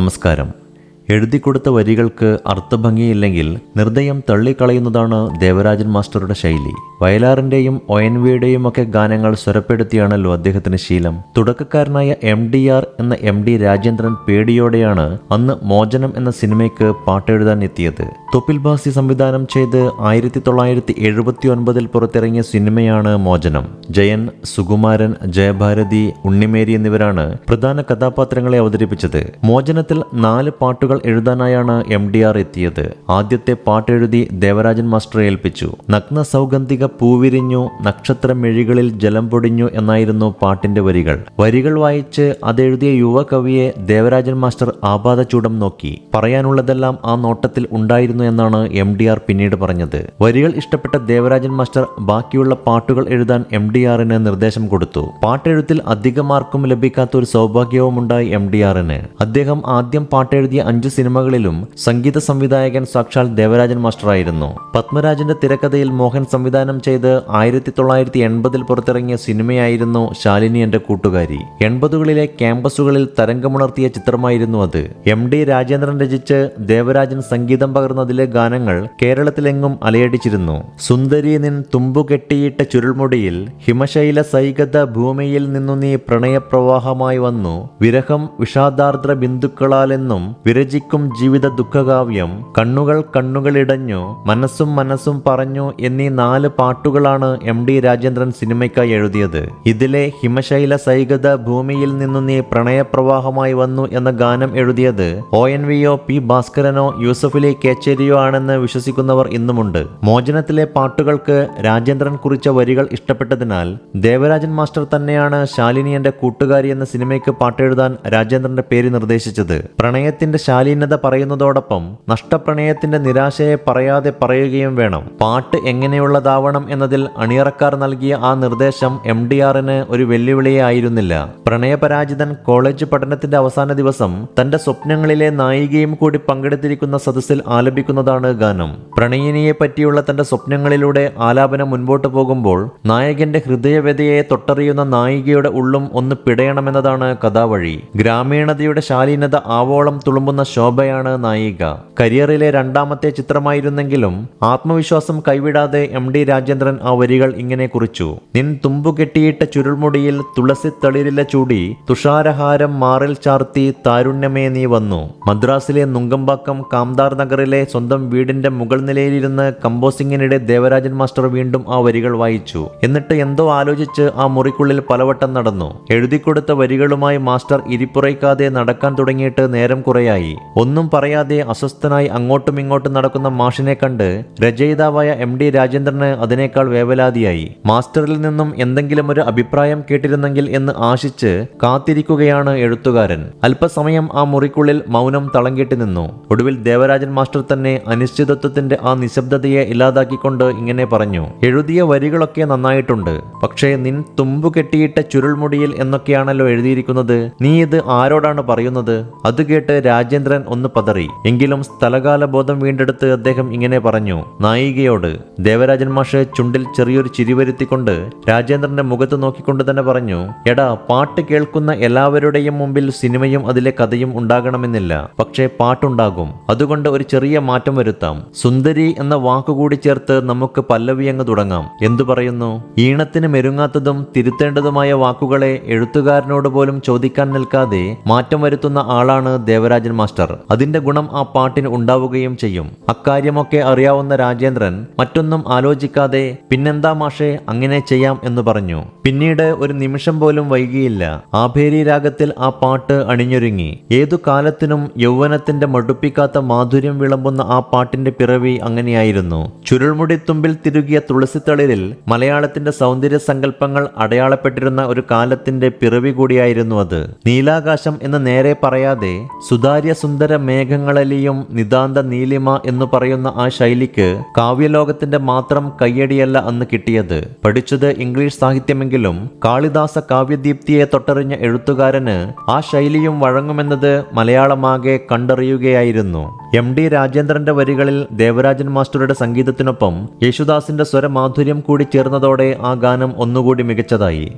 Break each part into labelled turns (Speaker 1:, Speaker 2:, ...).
Speaker 1: നമസ്കാരം. എഴുതിക്കൊടുത്ത വരികൾക്ക് അർത്ഥഭംഗിയില്ലെങ്കിൽ നിർദ്ദയം തള്ളിക്കളയുന്നതാണ് ദേവരാജൻ മാസ്റ്ററുടെ ശൈലി. വയലാറിന്റെയും ഒ എൻ വിയുടെയും ഒക്കെ ഗാനങ്ങൾ സ്വരപ്പെടുത്തിയാണല്ലോ അദ്ദേഹത്തിന് ശീലം. തുടക്കക്കാരനായ എം ഡി ആർ എന്ന എം ഡി രാജേന്ദ്രൻ പേടിയോടെയാണ് അന്ന് മോചനം എന്ന സിനിമയ്ക്ക് പാട്ടെഴുതാൻ എത്തിയത്. തൊപ്പിൽ ബാസി സംവിധാനം ചെയ്ത് ആയിരത്തി തൊള്ളായിരത്തി എഴുപത്തി ഒൻപതിൽ പുറത്തിറങ്ങിയ സിനിമയാണ് മോചനം. ജയൻ സുകുമാരൻ ജയഭാരതി ഉണ്ണിമേരി എന്നിവരാണ് പ്രധാന കഥാപാത്രങ്ങളെ അവതരിപ്പിച്ചത്. മോചനത്തിൽ നാല് പാട്ടുകൾ എഴുതാനായാണ് എം ഡി ആർ എത്തിയത്. ആദ്യത്തെ പാട്ടെഴുതി ദേവരാജൻ മാസ്റ്റർ ഏൽപ്പിച്ചു. നഗ്ന സൗഗന്ധിക പൂവിരിഞ്ഞു നക്ഷത്രമെഴികളിൽ ജലം പൊടിഞ്ഞു എന്നായിരുന്നു പാട്ടിന്റെ വരികൾ. വരികൾ വായിച്ച് അതെഴുതിയ യുവകവിയെ ദേവരാജൻ മാസ്റ്റർ ആപാതചൂടം നോക്കി. പറയാനുള്ളതെല്ലാം ആ നോട്ടത്തിൽ ഉണ്ടായിരുന്നു എന്നാണ് എം ഡി ആർ പിന്നീട് പറഞ്ഞത്. വരികൾ ഇഷ്ടപ്പെട്ട ദേവരാജൻ മാസ്റ്റർ ബാക്കിയുള്ള പാട്ടുകൾ എഴുതാൻ എം ഡി ആറിന് നിർദ്ദേശം കൊടുത്തു. പാട്ടെഴുത്തിൽ അധികമാർക്കും ലഭിക്കാത്ത ഒരു സൗഭാഗ്യവും ഉണ്ടായി എം ഡി ആറിന് അദ്ദേഹം ആദ്യം പാട്ടെഴുതിയ അഞ്ച് സിനിമകളിലും സംഗീത സംവിധായകൻ സാക്ഷാൽ ദേവരാജൻ മാസ്റ്ററായിരുന്നു. പത്മരാജന്റെ തിരക്കഥയിൽ മോഹൻ സംവിധാനം ചെയ്ത് ആയിരത്തി തൊള്ളായിരത്തി എൺപതിൽ പുറത്തിറങ്ങിയ സിനിമയായിരുന്നു ശാലിനി എന്റെ കൂട്ടുകാരി. എൺപതുകളിലെ ക്യാമ്പസുകളിൽ തരംഗമുണർത്തിയ ചിത്രമായിരുന്നു അത്. എം ഡി രാജേന്ദ്രൻ രചിച്ച് ദേവരാജൻ സംഗീതം പകർന്നതിലെ ഗാനങ്ങൾ കേരളത്തിലെങ്ങും അലയടിച്ചിരുന്നു. സുന്ദരി നിൻ തുമ്പു കെട്ടിയിട്ട ചുരുൾമുടിയിൽ ഹിമശൈല സൈകത ഭൂമിയിൽ നിന്നു നീ പ്രണയപ്രവാഹമായി വന്നു. വിരഹം വിഷാദാർദ്ര ബിന്ദുക്കളാലെന്നും വിരചിക്കും ജീവിത ദുഃഖകാവ്യം കണ്ണുകൾ കണ്ണുകളിടഞ്ഞു മനസ്സും മനസ്സും പറഞ്ഞു എന്നീ നാല് പാട്ടുകളാണ് എം ഡി രാജേന്ദ്രൻ സിനിമയ്ക്കായി എഴുതിയത്. ഇതിലെ ഹിമശൈല സൈകത ഭൂമിയിൽ നിന്നു നീ പ്രണയപ്രവാഹമായി വന്നു എന്ന ഗാനം എഴുതിയത് ഒ എൻ വിയോ പി ഭാസ്കരനോ യൂസഫലി കേച്ചേരിയോ ആണെന്ന് വിശ്വസിക്കുന്നവർ ഇന്നുമുണ്ട്. മോചനത്തിലെ പാട്ടുകൾക്ക് രാജേന്ദ്രൻ കുറിച്ച വരികൾ ഇഷ്ടപ്പെട്ടതിനാൽ ദേവരാജൻ മാസ്റ്റർ തന്നെയാണ് ശാലിനി എന്റെ കൂട്ടുകാരി എന്ന സിനിമയ്ക്ക് പാട്ടെഴുതാൻ രാജേന്ദ്രന്റെ പേര് നിർദ്ദേശിച്ചത്. പ്രണയത്തിന്റെ ശാലീനത പറയുന്നതോടൊപ്പം നഷ്ടപ്രണയത്തിന്റെ നിരാശയെ പറയാതെ പറയുകയും വേണം. പാട്ട് എങ്ങനെയുള്ളതാവണം എന്നതിൽ അണിയറക്കാർ നൽകിയ ആ നിർദ്ദേശം എം ഡി ആറിന് ഒരു വെല്ലുവിളിയെ ആയിരുന്നില്ല. പ്രണയപരാജിതൻ കോളേജ് പഠനത്തിന്റെ അവസാന ദിവസം തന്റെ സ്വപ്നങ്ങളിലെ നായികയും കൂടി പങ്കെടുത്തിരിക്കുന്ന സദസ്സിൽ ആലപിക്കുന്നതാണ് ഗാനം. പ്രണയിനിയെ പറ്റിയുള്ള തന്റെ സ്വപ്നങ്ങളിലൂടെ ആലാപനം മുൻപോട്ട് പോകുമ്പോൾ നായകന്റെ ഹൃദയവ്യതയെ തൊട്ടറിയുന്ന നായികയുടെ ഉള്ളും ഒന്ന് പിടയണമെന്നതാണ് കഥാവഴി. ഗ്രാമീണതയുടെ ശാലീനത ആവോളം തുളുമ്പുന്ന ശോഭയാണ് നായിക. കരിയറിലെ രണ്ടാമത്തെ ചിത്രമായിരുന്നെങ്കിലും ആത്മവിശ്വാസം കൈവിടാതെ എം ഡി രാജേന്ദ്രൻ ആ വരികൾ ഇങ്ങനെ കുറിച്ചു. നിൻ തുമ്പു കെട്ടിയിട്ട ചുരുൾമുടിയിൽ തുളസി തളിരില ചൂടി തുഷാരഹാരം മാറിൽ ചാർത്തി താരുണ്യമേ നീ വന്നു. മദ്രാസിലെ നുങ്കമ്പാക്കം കാംദാർ നഗറിലെ സ്വന്തം വീടിന്റെ മുകൾ നിലയിലിരുന്ന് കമ്പോസിംഗിനിടെ ദേവരാജൻ മാസ്റ്റർ വീണ്ടും ആ വരികൾ വായിച്ചു. എന്നിട്ട് എന്തോ ആലോചിച്ച് ആ മുറിക്കുള്ളിൽ പലവട്ടം നടന്നു. എഴുതിക്കൊടുത്ത വരികളുമായി മാസ്റ്റർ ഇരിപ്പുറയ്ക്കാതെ നടക്കാൻ തുടങ്ങിയിട്ട് നേരം കുറയായി. ഒന്നും പറയാതെ അസ്വസ്ഥനായി അങ്ങോട്ടും ഇങ്ങോട്ടും നടക്കുന്ന മാഷിനെ കണ്ട് രചയിതാവായ എം ഡി രാജേന്ദ്രന് അതിനേക്കാൾ വേവലാതിയായി. മാസ്റ്ററിൽ നിന്നും എന്തെങ്കിലും ഒരു അഭിപ്രായം കേട്ടിരുന്നെങ്കിൽ എന്ന് ആശിച്ച് കാത്തിരിക്കുകയാണ് എഴുത്തുകാരൻ. അല്പസമയം ആ മുറിക്കുള്ളിൽ മൗനം തളങ്കിട്ട് നിന്നു. ഒടുവിൽ ദേവരാജൻ മാസ്റ്റർ തന്നെ അനിശ്ചിതത്വത്തിന്റെ ആ നിശബ്ദതയെ ഇല്ലാതാക്കിക്കൊണ്ട് ഇങ്ങനെ പറഞ്ഞു. എഴുതിയ വരികളൊക്കെ നന്നായിട്ടുണ്ട്. പക്ഷേ നിൻ തുമ്പു കെട്ടിയിട്ട ചുരുൾമുടിയിൽ എന്നൊക്കെയാണല്ലോ എഴുതിയിരിക്കുന്നത്. നീ ഇത് ആരോടാണ് പറയുന്നത്? അത് കേട്ട് രാജേന്ദ്രൻ ഒന്ന് പതറി. എങ്കിലും സ്ഥലകാല ബോധം വീണ്ടെടുത്ത് അദ്ദേഹം ഇങ്ങനെ പറഞ്ഞു. നായികയോട് ദേവരാജൻ മാഷ് ചുണ്ടിൽ ചെറിയൊരു ചിരിവരുത്തിക്കൊണ്ട് രാജേന്ദ്രന്റെ മുഖത്ത് നോക്കിക്കൊണ്ട് തന്നെ പറഞ്ഞു എടാ പാട്ട് കേൾക്കുന്ന എല്ലാവരുടെയും മുമ്പിൽ സിനിമയും അതിലെ കഥയും ഉണ്ടാകണമെന്നില്ല. പക്ഷേ പാട്ടുണ്ടാകും. അതുകൊണ്ട് ഒരു ചെറിയ മാറ്റം വരുത്താം. സുന്ദരി എന്ന വാക്കുകൂടി ചേർത്ത് നമുക്ക് പല്ലവി അങ്ങ് തുടങ്ങാം. എന്തു പറയുന്നു? ഈണത്തിന് മെരുങ്ങാത്തതും തിരുത്തേണ്ടതുമായ വാക്കുകളെ എഴുത്തുകാരനോട് പോലും ചോദിക്കാൻ നിൽക്കാതെ മാറ്റം വരുത്തുന്ന ആളാണ് ദേവരാജൻ മാസ്റ്റർ. അതിന്റെ ഗുണം ആ പാട്ടിന് ഉണ്ടാവുകയും ചെയ്യും. അക്കാര്യമൊക്കെ അറിയാവുന്ന രാജേന്ദ്രൻ മറ്റൊന്നും ആലോചിക്കാതെ പിന്നെന്താ മാഷേ അങ്ങനെ ചെയ്യാം എന്ന് പറഞ്ഞു. പിന്നീട് ഒരു നിമിഷം പോലും വൈകിയില്ല. ആഭേരി രാഗത്തിൽ ആ പാട്ട് അണിഞ്ഞൊരുങ്ങി. ഏതു കാലത്തിനും യൗവനത്തിന്റെ മടുപ്പിക്കാത്ത മാധുര്യം വിളമ്പുന്ന ആ പാട്ടിന്റെ പിറവി അങ്ങനെയായിരുന്നു. ചുരുൾമുടി തുമ്പിൽ തിരുകിയ തുളസിത്തളിരിൽ മലയാളത്തിന്റെ സൗന്ദര്യ സങ്കല്പങ്ങൾ അടയാളപ്പെട്ടിരുന്ന ഒരു കാലത്തിന്റെ പിറവി കൂടിയായിരുന്നു അത്. നീലാകാശം എന്ന് നേരെ പറയാതെ സുതാര്യ സുന്ദര മേഘങ്ങളലിയും നിതാന്ത നീലിമ എന്ന് പറയുന്ന ആ ശൈലിക്ക് കാവ്യലോകത്തിന്റെ മാത്രം കയ്യടിയല്ല അന്ന് കിട്ടിയത്. പഠിച്ചത് ഇംഗ്ലീഷ് സാഹിത്യമെങ്കിലും കാളിദാസ കാവ്യദീപ്തിയെ തൊട്ടറിഞ്ഞ എഴുത്തുകാരന് ആ ശൈലിയും വഴങ്ങുമെന്നത് മലയാളമാകെ കണ്ടറിയുകയായിരുന്നു. എം ഡി രാജേന്ദ്രന്റെ വരികളിൽ ദേവരാജൻ മാസ്റ്ററുടെ സംഗീതത്തിനൊപ്പം യേശുദാസിന്റെ സ്വരമാധുര്യം കൂടി ചേർന്നതോടെ ആ ഗാനം ഒന്നുകൂടി മികച്ചതായി.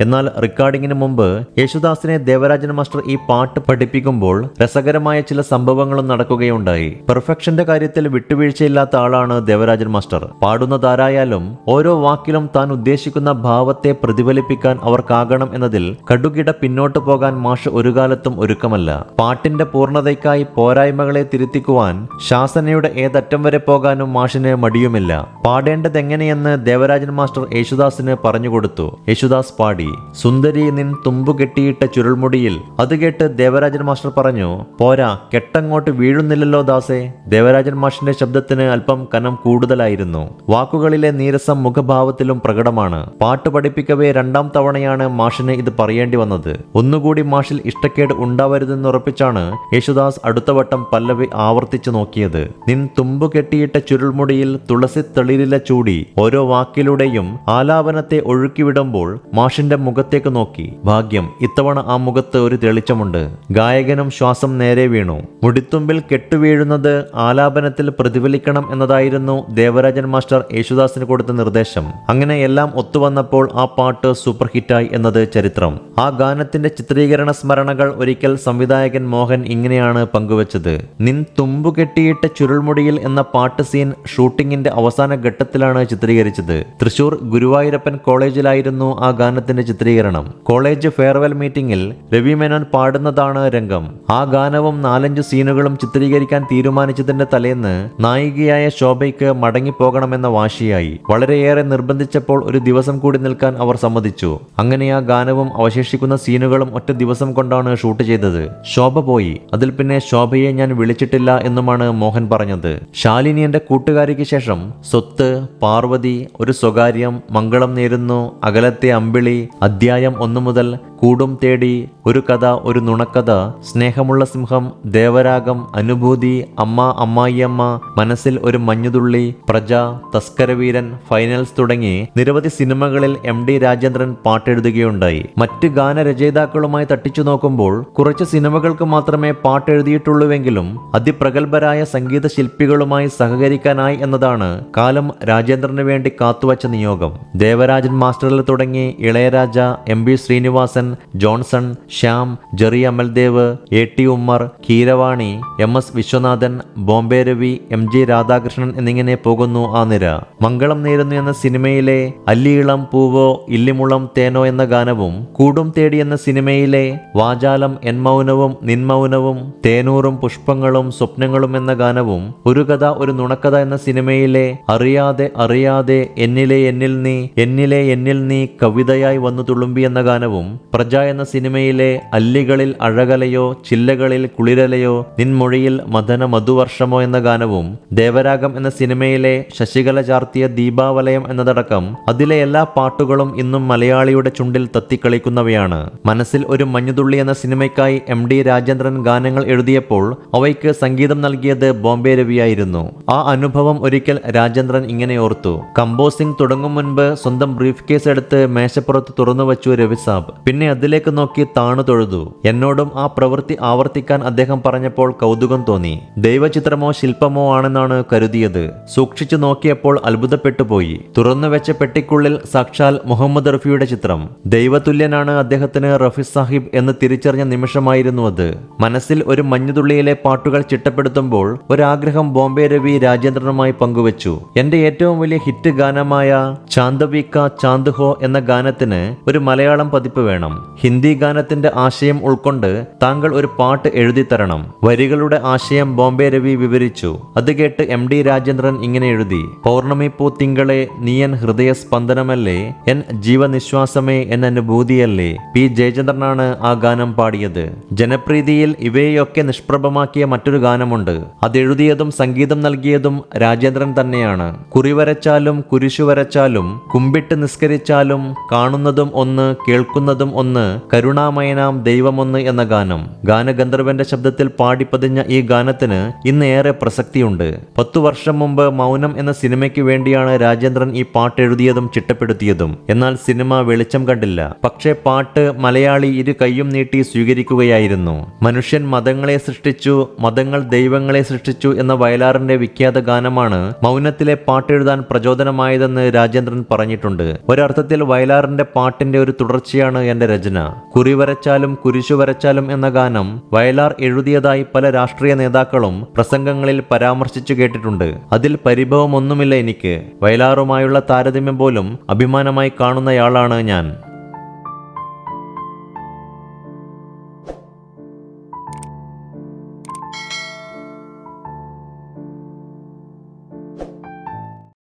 Speaker 1: എന്നാൽ റെക്കോർഡിങ്ങിന് മുമ്പ് യേശുദാസിനെ ദേവരാജൻ മാസ്റ്റർ ഈ പാട്ട് പഠിപ്പിക്കുമ്പോൾ രസകരമായ ചില സംഭവങ്ങളും നടക്കുകയുണ്ടായി. പെർഫെക്ഷന്റെ കാര്യത്തിൽ വിട്ടുവീഴ്ചയില്ലാത്ത ആളാണ് ദേവരാജൻ മാസ്റ്റർ. പാടുന്നതാരായാലും ഓരോ വാക്കിലും താൻ ഉദ്ദേശിക്കുന്ന ഭാവത്തെ പ്രതിഫലിപ്പിക്കാൻ അവർക്കാകണം എന്നതിൽ കടുകിട പിന്നോട്ട് പോകാൻ മാഷ് ഒരു കാലത്തും ഒരുക്കമല്ല. പാട്ടിന്റെ പൂർണതയ്ക്കായി പോരായ്മകളെ തിരുത്തിക്കുവാൻ ശാസനയുടെ ഏതറ്റം വരെ പോകാനും മാഷിന് മടിയുമില്ല. പാടേണ്ടതെങ്ങനെയെന്ന് ദേവരാജൻ മാസ്റ്റർ യേശുദാസിന് പറഞ്ഞുകൊടുത്തു യേശുദാസ് പാടി. സുന്ദരി നിൻ തുമ്പു കെട്ടിയിട്ട ചുരുൾമുടിയിൽ. അത് കേട്ട് ദേവരാജൻ മാസ്റ്റർ പറഞ്ഞു പോരാ കെട്ടങ്ങോട്ട് വീഴുന്നില്ലല്ലോ ദാസേ. ദേവരാജൻ മാഷിന്റെ ശബ്ദത്തിന് അല്പം കനം കൂടുതലായിരുന്നു. വാക്കുകളിലെ നീരസം മുഖഭാവത്തിലും പ്രകടമാണ്. പാട്ട് പഠിപ്പിക്കവേ രണ്ടാം തവണയാണ് മാഷിന് ഇത് പറയേണ്ടി വന്നത്. ഒന്നുകൂടി മാഷിൽ ഇഷ്ടക്കേട് ഉണ്ടാവരുതെന്നുറപ്പിച്ചാണ് യേശുദാസ് അടുത്ത വട്ടം പല്ലവി ആവർത്തിച്ചു നോക്കിയത്. നിൻ തുമ്പു കെട്ടിയിട്ട ചുരുൾമുടിയിൽ തുളസി തെളിരില ചൂടി. ഓരോ വാക്കിലൂടെയും ആലാപനത്തെ ഒഴുക്കിവിടുമ്പോൾ മാഷിന്റെ മുഖത്തേക്ക് നോക്കി. ഭാഗ്യം ഇത്തവണ ആ മുഖത്ത് ഒരു തെളിച്ചമുണ്ട്. ഗായകനും ശ്വാസം നേരെ വീണു. മുടിത്തുമ്പിൽ കെട്ടുവീഴുന്നത് ആലാപനത്തിൽ പ്രതിഫലിക്കണം എന്നതായിരുന്നു ദേവരാജൻ മാസ്റ്റർ യേശുദാസിന് കൊടുത്ത നിർദ്ദേശം. അങ്ങനെ എല്ലാം ഒത്തുവന്നപ്പോൾ ആ പാട്ട് സൂപ്പർ ഹിറ്റായി എന്നത് ചരിത്രം. ആ ഗാനത്തിന്റെ ചിത്രീകരണ സ്മരണകൾ ഒരിക്കൽ സംവിധായകൻ മോഹൻ ഇങ്ങനെയാണ് പങ്കുവച്ചത്. നിൻ തുമ്പു കെട്ടിയിട്ട ചുരുൾമുടിയിൽ എന്ന പാട്ട് സീൻ ഷൂട്ടിങ്ങിന്റെ അവസാന ഘട്ടത്തിലാണ് ചിത്രീകരിച്ചത്. തൃശൂർ ഗുരുവായൂരപ്പൻ കോളേജിലായിരുന്നു ആ ഗാനത്തിന്റെ ചിത്രീകരണം. കോളേജ് ഫെയർവെൽ മീറ്റിംഗിൽ രവി മേനോൻ പാടുന്നതാണ് രംഗം. ആ ഗാനവും നാലഞ്ച് സീനുകളും ചിത്രീകരിക്കാൻ തീരുമാനിച്ചതിന്റെ തലേന്ന് നായികയായ ശോഭയ്ക്ക് മടങ്ങിപ്പോകണമെന്ന വാശിയായി. വളരെയേറെ നിർബന്ധിച്ചപ്പോൾ ഒരു ദിവസം കൂടി നിൽക്കാൻ അവർ സമ്മതിച്ചു. അങ്ങനെ ആ ഗാനവും അവശേഷിക്കുന്ന സീനുകളും ഒറ്റ ദിവസം കൊണ്ടാണ് ഷൂട്ട് ചെയ്തത്. ശോഭ പോയി. അതിൽ പിന്നെ ശോഭയെ ഞാൻ വിളിച്ചിട്ടില്ല എന്നുമാണ് മോഹൻ പറഞ്ഞത്. ശാലിനി എന്റെ കൂട്ടുകാരിക്ക് ശേഷം സ്വത്ത് പാർവതി ഒരു സ്വകാര്യം മംഗളം നേരുന്നു അകലത്തെ അമ്പിളി അധ്യായം ഒന്നു മുതൽ കൂടും തേടി ഒരു കഥ ഒരു നുണക്കഥ. സ്നേഹമുള്ള സിംഹം ദേവരാഗം അനുഭൂതി അമ്മ അമ്മായിയമ്മ മനസ്സിൽ ഒരു മഞ്ഞുതുള്ളി പ്രജ തസ്കരവീരൻ ഫൈനൽസ് തുടങ്ങി നിരവധി സിനിമകളിൽ എം ഡി രാജേന്ദ്രൻ പാട്ടെഴുതുകയുണ്ടായി. മറ്റ് ഗാനരചയിതാക്കളുമായി തട്ടിച്ചു നോക്കുമ്പോൾ കുറച്ച് സിനിമകൾക്ക് മാത്രമേ പാട്ടെഴുതിയിട്ടുള്ളൂവെങ്കിലും അതിപ്രഗത്ഭരായ സംഗീത ശില്പികളുമായി സഹകരിക്കാനായി എന്നതാണ് കാലം രാജേന്ദ്രന് വേണ്ടി കാത്തുവച്ച നിയോഗം. ദേവരാജൻ മാസ്റ്ററിൽ തുടങ്ങി Ilayaraja M B Srinivasan Johnson Shyam Jerry Amaldev A T Ummer Keeravani M S Viswanathan Bombay Ravi M G Radhakrishnan എന്നിങ്ങനെ പോകുന്നു ആ നിര. മംഗളം നേരുന്നു എന്ന സിനിമയിലെ അല്ലിയിളം പൂവോ ഇല്ലിമുളം തേനോ എന്ന ഗാനവും കൂടും തേടി എന്ന സിനിമയിലെ വാചാലം എൻ മൗനവും നിൻമൗനവും തേനൂറും പുഷ്പങ്ങളും സ്വപ്നങ്ങളും എന്ന ഗാനവും ഒരു കഥ ഒരു നുണക്കഥ എന്ന സിനിമയിലെ അറിയാതെ അറിയാതെ എന്നിലെ എന്നിൽ നീ എന്നിലെ എന്നിൽ നീ കവിതയായി വന്നു തുളുമ്പി എന്ന ഗാനവും പ്രജ എന്ന സിനിമയിലെ അല്ലികളിൽ അഴകലയോ ചില്ലകളിൽ കുളിരലയോ നിൻമൊഴിയിൽ മദന മധുവർഷമോ എന്ന ഗാനവും ദേവരാഗം എന്ന സിനിമയിലെ ശശികല ചാർത്തിയ ദീപാവലയം എന്നതടക്കം അതിലെ എല്ലാ പാട്ടുകളും ഇന്നും മലയാളിയുടെ ചുണ്ടിൽ തത്തിക്കളിക്കുന്നവയാണ്. മനസ്സിൽ ഒരു മഞ്ഞുതുള്ളി എന്ന സിനിമയ്ക്കായി എം ഡി രാജേന്ദ്രൻ ഗാനങ്ങൾ എഴുതിയപ്പോൾ അവയ്ക്ക് സംഗീതം നൽകിയത് ബോംബെ രവിയായിരുന്നു. ആ അനുഭവം ഒരിക്കൽ രാജേന്ദ്രൻ ഇങ്ങനെ ഓർത്തു. കമ്പോസിംഗ് തുടങ്ങും മുൻപ് സ്വന്തം ബ്രീഫ് കേസ് എടുത്ത് മേശപ്പുറത്ത് തുറന്നു വച്ചു രവിസാബ്. പിന്നെ അതിലേക്ക് നോക്കി താണു തൊഴുതു. എന്നോടും ആ പ്രവൃത്തി ആവർത്തിക്കാൻ അദ്ദേഹം പറഞ്ഞപ്പോൾ കൗതുകം തോന്നി. ദൈവചിത്രമോ ശില്പമോ ആണെന്നാണ് കരുതിയത്. സൂക്ഷിച്ചു നോക്കിയപ്പോൾ അത്ഭുതപ്പെട്ടുപോയി. തുറന്നു വെച്ച പെട്ടിക്കുള്ളിൽ സാക്ഷാൽ മുഹമ്മദ് റഫിയുടെ ചിത്രം. ദൈവതുല്യനാണ് അദ്ദേഹത്തിന് റഫി സാഹിബ് എന്ന് തിരിച്ചറിഞ്ഞ നിമിഷമായിരുന്നു അത്. മനസ്സിൽ ഒരു മഞ്ഞുതുള്ളിയിലെ പാട്ടുകൾ ചിട്ടപ്പെടുത്തുമ്പോൾ ഒരാഗ്രഹം ബോംബെ രവി രാജേന്ദ്രനുമായി പങ്കുവച്ചു. എന്റെ ഏറ്റവും വലിയ ഹിറ്റ് ഗാനമായ ചാന്ദവിക്ക ചാന്ദ് ഹോ എന്ന ഗാനത്തിന് ഒരു മലയാളം പതിപ്പ് വേണം. ഹിന്ദി ഗാനത്തിന്റെ ആശയം ഉൾക്കൊണ്ട് താങ്കൾ ഒരു പാട്ട് എഴുതി തരണം. വരികളുടെ ആശയം ബോംബെ രവി വിവരിച്ചു. അത് കേട്ട് എം ഡി രാജേന്ദ്രൻ ഇങ്ങനെ എഴുതി പൗർണമി പൂ തിങ്കളെ നീയൻ ഹൃദയ സ്പന്ദനമല്ലേ എൻ ജീവനിശ്വാസമേ എൻ അനുഭൂതിയല്ലേ? പി ജയചന്ദ്രനാണ് ആ ഗാനം പാടിയത്. ജനപ്രീതിയിൽ ഇവയെയൊക്കെ നിഷ്പ്രഭമാക്കിയ മറ്റൊരു ഗാനമുണ്ട്. അതെഴുതിയതും സംഗീതം നൽകിയതും രാജേന്ദ്രൻ തന്നെയാണ്. കുറിവരച്ചാലും കുരിശു വരച്ചാലും കുമ്പിട്ട് നിസ്കരിച്ചാലും കാണുന്നതും ഒന്ന് കേൾക്കുന്നതും ഒന്ന് കരുണാമയനാം ദൈവമൊന്ന് എന്ന ഗാനം. ഗാനഗന്ധർവന്റെ ശബ്ദത്തിൽ പാടിപ്പതിഞ്ഞ ഈ ഗാനത്തിന് ഇന്ന് ഏറെ പ്രസക്തിയുണ്ട്. പത്തു വർഷം മുമ്പ് മൗനം എന്ന സിനിമയ്ക്ക് വേണ്ടിയാണ് രാജേന്ദ്രൻ ഈ പാട്ട് എഴുതിയതും ചിട്ടപ്പെടുത്തിയതും. എന്നാൽ സിനിമ വെളിച്ചം കണ്ടില്ല. പക്ഷേ പാട്ട് മലയാളി ഇരു കൈയും നീട്ടി സ്വീകരിക്കുകയായിരുന്നു. മനുഷ്യൻ മതങ്ങളെ സൃഷ്ടിച്ചു മതങ്ങൾ ദൈവങ്ങളെ സൃഷ്ടിച്ചു എന്ന വയലാറിന്റെ വിഖ്യാത ഗാനമാണ് മൗനത്തിലെ പാട്ടെഴുതാൻ പ്രചോദനമായതെന്ന് രാജേന്ദ്രൻ പറഞ്ഞിട്ടുണ്ട്. ഒരർത്ഥത്തിൽ വയലാറിന്റെ പാട്ട് പാട്ടിന്റെ ഒരു തുടർച്ചയാണ് എന്റെ രചന. കുറി വരച്ചാലും കുരിശു വരച്ചാലും എന്ന ഗാനം വയലാർ എഴുതിയതായി പല രാഷ്ട്രീയ നേതാക്കളും പ്രസംഗങ്ങളിൽ പരാമർശിച്ചു കേട്ടിട്ടുണ്ട്. അതിൽ പരിഭവമൊന്നുമില്ല എനിക്ക്. വയലാറുമായുള്ള താരതമ്യം പോലും അഭിമാനമായി കാണുന്നയാളാണ് ഞാൻ.